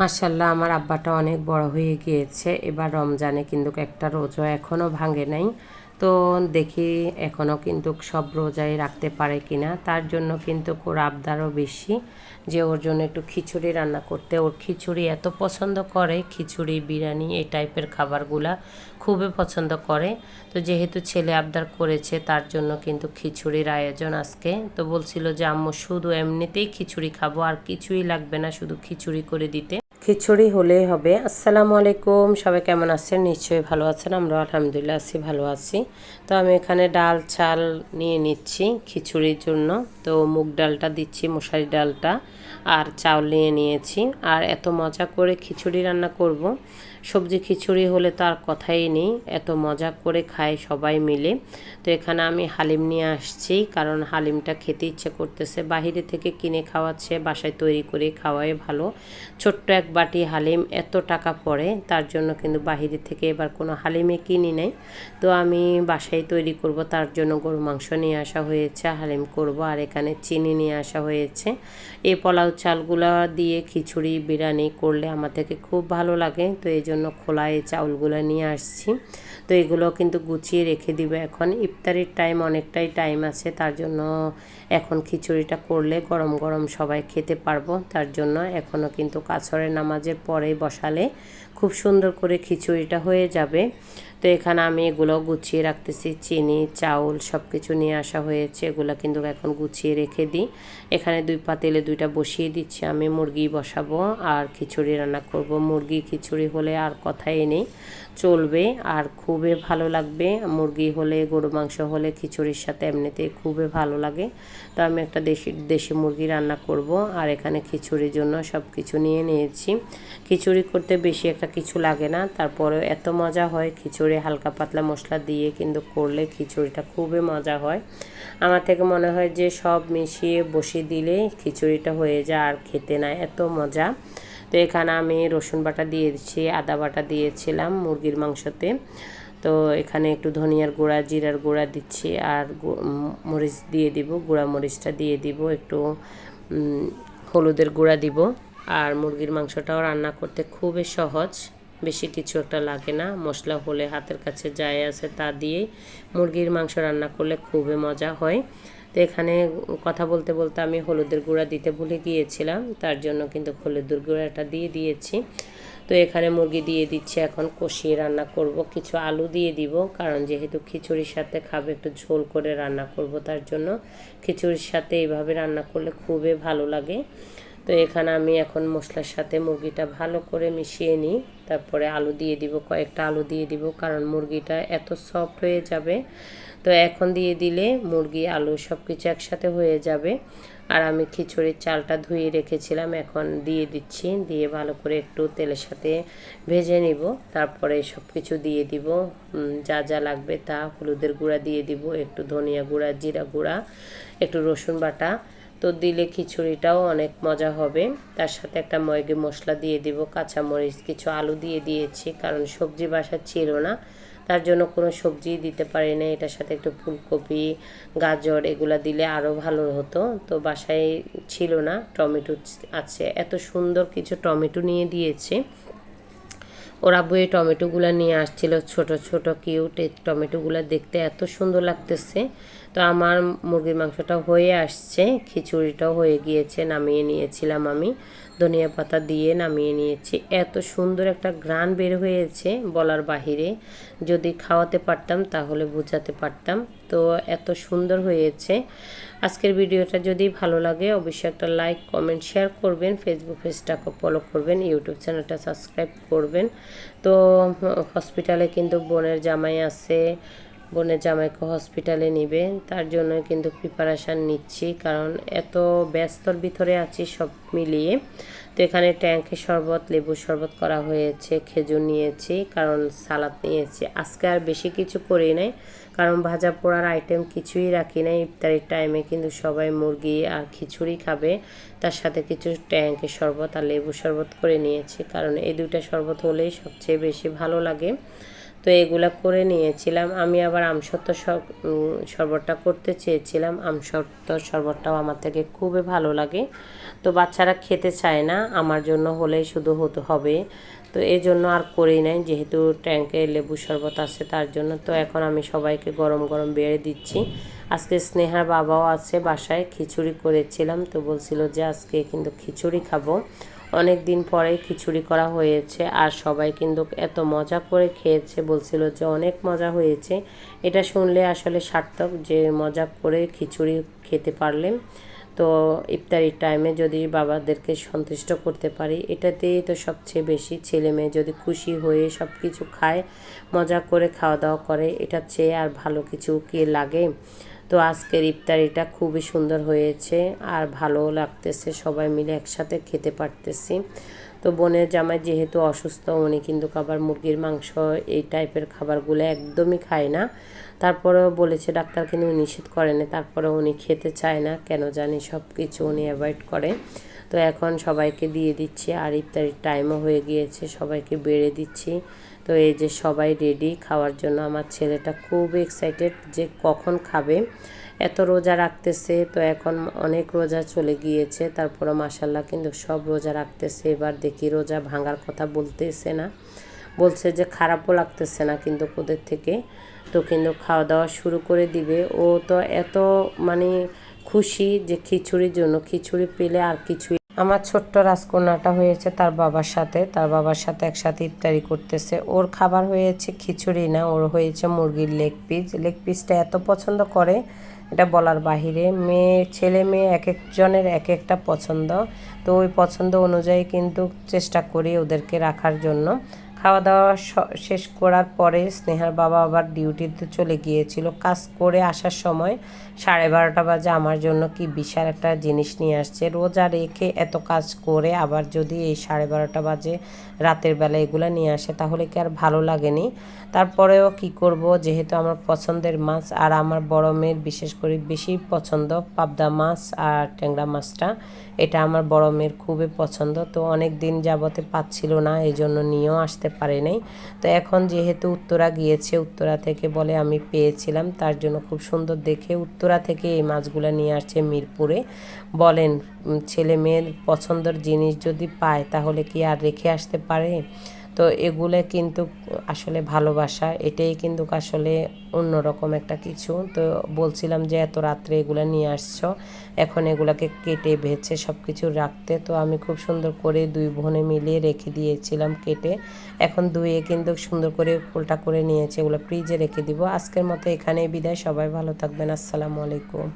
মার্শাল্লাহ আমার আব্বাটা অনেক বড় হয়ে গিয়েছে। এবার রমজানে কিন্তু একটা রোজা এখনও ভাঙে নাই। তো দেখি এখনও কিন্তু সব রোজাই রাখতে পারে কিনা। তার জন্য কিন্তু ওর আবদারও বেশি যে ওর জন্য একটু খিচুড়ি রান্না করতে। ওর খিচুড়ি এত পছন্দ করে, খিচুড়ি, বিরিয়ানি, এই টাইপের খাবারগুলা খুবই পছন্দ করে। তো যেহেতু ছেলে আবদার করেছে, তার জন্য কিন্তু খিচুড়ির আয়োজন আজকে। তো বলছিল যে, আম্মু, শুধু এমনিতেই খিচুড়ি খাব, আর কিছুই লাগবে না, শুধু খিচুড়ি করে দিতে। খিচুড়ি হলেই হবে। আসসালামু আলাইকুম, সবাই কেমন আছেন? নিশ্চয়ই ভালো আছেন আমরা আলহামদুলিল্লাহ আছি, ভালো আছি। তো আমি এখানে ডাল, চাল নিয়ে নিচ্ছি খিচুড়ির জন্য। তো মুগ ডালটা দিচ্ছি, মশারি ডালটা, আর চাউল নিয়ে নিয়েছি। আর এত মজা করে খিচুড়ি রান্না করব। সবজি খিচুড়ি হলে তার কথাই নেই। এত মজা করে খায় সবাই মিলে। তো এখানে আমি হালিম নিয়ে আসছি কারণ হালিমটা খেতে ইচ্ছে করতেছে। বাহিরে থেকে কিনে খাওয়াচ্ছে, বাসায় তৈরি করে খাওয়াই ভালো। ছোট্ট এক বাটি হালিম এত টাকা পড়ে, তার জন্য কিন্তু বাহিরে থেকে এবার কোনো হালিমে কিনি নাই। তো আমি বাসায় তৈরি করব, তার জন্য গরু মাংস নিয়ে আসা হয়েছে, হালিম করব আর এখানে চিনি নিয়ে আসা হয়েছে। এই পোলাও চালগুলো দিয়ে খিচুড়ি, বিরিয়ানি করলে আমার থেকে খুব ভালো লাগে। তো এই জন্য খোলা এই চাউলগুলো নিয়ে আসছি। তো এগুলো কিন্তু গুছিয়ে রেখে দিবে এখন। ইফতারির টাইম অনেকটাই টাইম আছে, তার জন্য এখন খিচুড়িটা করলে গরম গরম সবাই খেতে পারব। তার জন্য এখনও কিন্তু কাছরের নামাজের পরে বসালে খুব সুন্দর করে খিচুড়িটা হয়ে যাবে। তো এখানে আমি এগুলো গুছিয়ে রাখতেছি। চিনি, চাউল সব কিছু নিয়ে আসা হয়েছে, এগুলো কিন্তু এখন গুছিয়ে রেখে দিই। এখানে দুই পাতিলে দুইটা বসিয়ে দিচ্ছি, আমি মুরগি বসাবো আর খিচুড়ি রান্না করব। মুরগি খিচুড়ি হলে আর কথাই নেই। চলবে আর খুবই ভালো লাগবে। মুরগি হলে, গরু মাংস হলে, খিচুড়ির সাথে এমনিতে খুবই ভালো লাগে। তো আমি একটা দেশি দেশি মুরগি রান্না করব আর এখানে খিচুড়ির জন্য সব কিছু নিয়ে নিয়েছি। খিচুড়ি করতে বেশি একটা কিছু লাগে না। তারপরে এত মজা হয় খিচুড়ি হালকা পাতলা মশলা দিয়ে কিন্তু করলে খিচুড়িটা খুবই মজা হয়। আমার থেকে মনে হয় যে সব মিশিয়ে বসিয়ে দিলে খিচুড়িটা হয়ে যায় আর খেতে না, এত মজা। তো এখানে আমি রসুন বাটা দিয়েছি, আদা বাটা দিয়েছিলাম মুরগির মাংসতে। তো এখানে একটু ধনিয়ার গুঁড়া, জিরার গুঁড়া দিচ্ছি আর মরিচ দিয়ে দিব, গুঁড়া মরিচটা দিয়ে দিব, একটু হলুদের গুঁড়া দিব। আর মুরগির মাংসটাও রান্না করতে খুবই সহজ, বেশি কিছু একটা লাগে না, মশলা হলে হাতের কাছে যায় আছে তা দিয়েই মুরগির মাংস রান্না করলে খুবই মজা হয়। তো এখানে কথা বলতে বলতে আমি হলুদের গুঁড়া দিতে ভুলে গিয়েছিলাম, তার জন্য কিন্তু হলুদের গুঁড়াটা দিয়ে দিয়েছি। তো এখানে মুরগি দিয়ে দিচ্ছি, এখন কষিয়ে রান্না করব। কিছু আলু দিয়ে দিব, কারণ যেহেতু খিচুড়ির সাথে খাবে, একটু ঝোল করে রান্না করব, তার জন্য খিচুড়ির সাথে এইভাবে রান্না করলে খুবই ভালো লাগে। তো এখানে আমি এখন মশলার সাথে মুরগিটা ভালো করে মিশিয়ে নিই। তারপরে আলু দিয়ে দিব, কয়েকটা আলু দিয়ে দিব, কারণ মুরগিটা এত সফট হয়ে যাবে। তো এখন দিয়ে দিলে মুরগি, আলু সব কিছু একসাথে হয়ে যাবে। আর আমি খিচুড়ির চালটা ধুয়ে রেখেছিলাম, এখন দিয়ে দিচ্ছি। দিয়ে ভালো করে একটু তেলের সাথে ভেজে নিব। তারপরে সব কিছু দিয়ে দিব। যা যা লাগবে তা হলুদের গুঁড়া দিয়ে দিব, একটু ধনিয়া গুঁড়া, জিরা গুঁড়া, একটু রসুন বাটা। তো দিলে খিচুড়িটাও অনেক মজা হবে। তার সাথে একটা ময়গে মশলা দিয়ে দিব, কাঁচামরিচ, কিছু আলু দিয়ে দিয়েছি, কারণ সবজি বাসা ছিল না। তার জন্য কোনো সবজি দিতে পারি না এটার সাথে একটু ফুলকপি, গাজর এগুলো দিলে আরও ভালো হতো। তো বাসায় ছিল না, টমেটো আছে। এত সুন্দর কিছু টমেটো নিয়ে দিয়েছে। ওরা বইয়ে টমেটোগুলো নিয়ে আসছিল, ছোট ছোট কিউট এই টমেটোগুলো দেখতে এত সুন্দর লাগতেছে। তো আমার মুরগির মাংসটা হয়ে আসছে, খিচুড়িটাও হয়ে গিয়েছে, নামিয়ে নিয়েছিলাম আমি। ধনিয়া পাতা দিয়ে নামিয়ে নিয়েছি। এত সুন্দর একটা গ্রান বের হয়েছে বলার বাহিরে। যদি খাওয়াতে পারতাম তাহলে বোঝাতে পারতাম। তো এত সুন্দর হয়েছে। আজকের ভিডিওটা যদি ভালো লাগে, অবশ্যই একটা লাইক কমেন্ট শেয়ার করবেন। ফেসবুক পেজটাকে ফলো করবেন ইউটিউব চ্যানেলটা সাবস্ক্রাইব করবেন। তো হসপিটালে কিন্তু বোনের জামাই আছে। বোনের জামাইকে হসপিটালে নিবে, তার জন্য কিন্তু প্রিপারেশান নিচ্ছি, কারণ এত ব্যস্তর ভিতরে আছি সব মিলিয়ে। তো এখানে ট্যাঙ্কে শরবত লেবু শরবত করা হয়েছে, খেজুর নিয়েছি, কারণ সালাদ নিয়েছি। আজকে আর বেশি কিছু করি নাই, কারণ ভাজা পোড়ার আইটেম কিছুই রাখি নাই। ইফতারির টাইমে কিন্তু সবাই মুরগি আর খিচুড়ি খাবে, তার সাথে কিছু ট্যাঙ্কে শরবত আর লেবু শরবত করে নিয়েছি, কারণ এই দুইটা শরবত হলেই সবচেয়ে বেশি ভালো লাগে। তো এগুলো করে নিয়েছিলাম। আমি আবার আমসত্ব শরবতটা করতে চেয়েছিলাম। আমসত্ব শরবতটাও আমার থেকে খুবই ভালো লাগে। তো বাচ্চারা খেতে চায় না, আমার জন্য হলেই শুধু হতে হবে। তো এই জন্য আর করি নাই, যেহেতু ট্যাঙ্কে লেবু শরবত আছে তার জন্য। তো এখন আমি সবাইকে গরম গরম বেড়ে দিচ্ছি। আজকে স্নেহার বাবাও আছে বাসায়, খিচুড়ি করেছিলাম। তো বলছিল যে আজকে কিন্তু খিচুড়ি খাব। অনেক দিন পরে খিচুড়ি করা হয়েছে আর সবাই কিন্তু এত মজা করে খেয়েছে, বলছিল যে অনেক মজা হয়েছে। এটা শুনলে আসলে সার্থক যে মজা করে খিচুড়ি খেতে পারলেন। তো ইফতারির টাইমে যদি বাবাদেরকে সন্তুষ্ট করতে পারি, এটাতেই তো সবচেয়ে বেশি ছেলে মেয়ে যদি খুশি হয়ে সব কিছু খায়, মজা করে খাওয়া দাওয়া করে, এটার চেয়ে আর ভালো কিছু কি লাগে? তো আজকের ইফতারিটা খুবই সুন্দর হয়েছে আর ভালো লাগতেছে, সবাই মিলে একসাথে খেতে পারতেছি। তো বোনের জামাই যেহেতু অসুস্থ, উনি কিন্তু খাবার মুরগির মাংস এই টাইপের খাবারগুলো একদমই খায় না। তারপরেও বলেছে ডাক্তার কিন্তু নিষেধ করেনি, তারপরে উনি খেতে চায় না, কেন জানি সব কিছু উনি অ্যাভয়েড করে। তো এখন সবাইকে দিয়ে দিচ্ছি, আর ইফতারির টাইমও হয়ে গিয়েছে, সবাইকে বেড়ে দিচ্ছি। তো এই যে সবাই রেডি খাওয়ার জন্য আমার ছেলেটা খুব এক্সাইটেড যে কখন খাবে। এত রোজা রাখতেছে তো এখন অনেক রোজা চলে গিয়েছে তারপরে মাসাল্লাহ কিন্তু সব রোজা রাখতেছে। এবার দেখি রোজা ভাঙার কথা বলতেছে না, বলছে যে খারাপও লাগতেছে না কিন্তু ওদের থেকে। তো কিন্তু খাওয়া দাওয়া শুরু করে দিবে। ও তো এত মানে খুশি যে খিচুড়ির জন্য, খিচুড়ি পেলে আর কিছুই আমার ছোট্ট রাজকন্যাটা হয়েছে তার বাবার সাথে। তার বাবার সাথে একসাথে ইফতারি করতেছে। ওর খাবার হয়েছে খিচুড়ি না, ওর হয়েছে মুরগির লেগ পিস লেগ পিসটা এত পছন্দ করে, এটা বলার বাহিরে। মেয়ে, ছেলে মেয়ে এক একজনের এক একটা পছন্দ। তো ওই পছন্দ অনুযায়ী কিন্তু চেষ্টা করি ওদেরকে রাখার জন্য। খাওয়া দাওয়া শেষ করার পরে স্নেহার বাবা আবার ডিউটিতে চলে গিয়েছিল। কাজ করে আসার সময় সাড়ে বারোটা বাজে আমার জন্য কি বিশাল একটা জিনিস নিয়ে আসছে। রোজা রেখে এত কাজ করে আবার যদি এই সাড়ে বারোটা বাজে রাতের বেলা এগুলো নিয়ে আসে তাহলে কি আর ভালো লাগেনি? তারপরেও কি করব? যেহেতু আমার পছন্দের মাছ আর আমার বড় মেয়ের বিশেষ করে বেশি পছন্দ পাবদা মাছ আর ট্যাংরা মাছটা, এটা আমার বড় মেয়ের খুবই পছন্দ। তো অনেক দিন যাবতে পাচ্ছিল না এই জন্য নিয়েও আসতে পারে নাই। তো এখন যেহেতু উত্তরা গিয়েছে, উত্তরা থেকে বলে আমি পেয়েছিলাম, তার জন্য খুব সুন্দর দেখে উত্তরা থেকে এই মাছগুলো নিয়ে আসছে মিরপুরে। বলেন ছেলে মেয়ের পছন্দের জিনিস যদি পায়, তাহলে কি আর রেখে আসতে পারে? তো এগুলো কিন্তু আসলে ভালোবাসা, এটাই কিন্তু আসলে অন্যরকম একটা কিছু। তো বলছিলাম যে এত রাত্রে এগুলো নিয়ে আসছো, এখন এগুলাকে কেটে ভেজে সব কিছু রাখতে। তো আমি খুব সুন্দর করে দুই বোনে মিলিয়ে রেখে দিয়েছিলাম কেটে। এখন ধুয়ে কিন্তু সুন্দর করে উল্টা করে নিয়েছে, এগুলো ফ্রিজে রেখে দিব। আজকের মতো এখানেই বিদায়, সবাই ভালো থাকবেন, আসসালামু আলাইকুম।